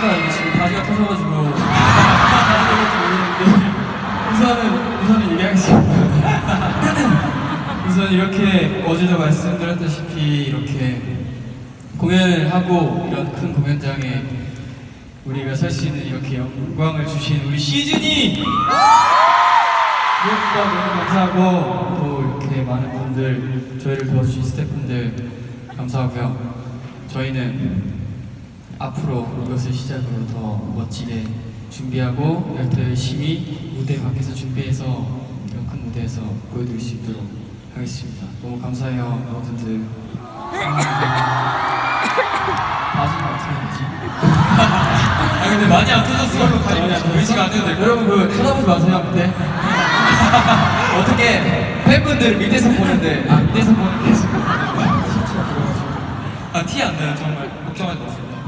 터져가지고 우선은 우선은 얘기하겠습니다. 우선 이렇게 어제도 말씀드렸다시피 이렇게 공연을 하고 이런 큰 공연장에 우리가 설 수 있는 이렇게 영광을 주신 우리 시즌이 무엇보다 너무 감사하고 또 이렇게 많은 분들 저희를 도와주신 스태프분들 감사하고요. 저희는 앞으로 이것을 시작으로 더 멋지게 준비하고 더 열심히 무대 밖에서 준비해서 이런 큰 무대에서 보여드릴 수 있도록 하겠습니다. 너무 감사해요, 여러분들. 마지막 어떻게 되지? 아 근데 많이 안 터졌어. 의식 안 해도 될. 여러분 그 쳐다보지 마세요 밑에. 어떻게 팬분들 밑에서 보는데 아 밑에서 보는데 아티 안 나요 정말 걱정하지 마세요.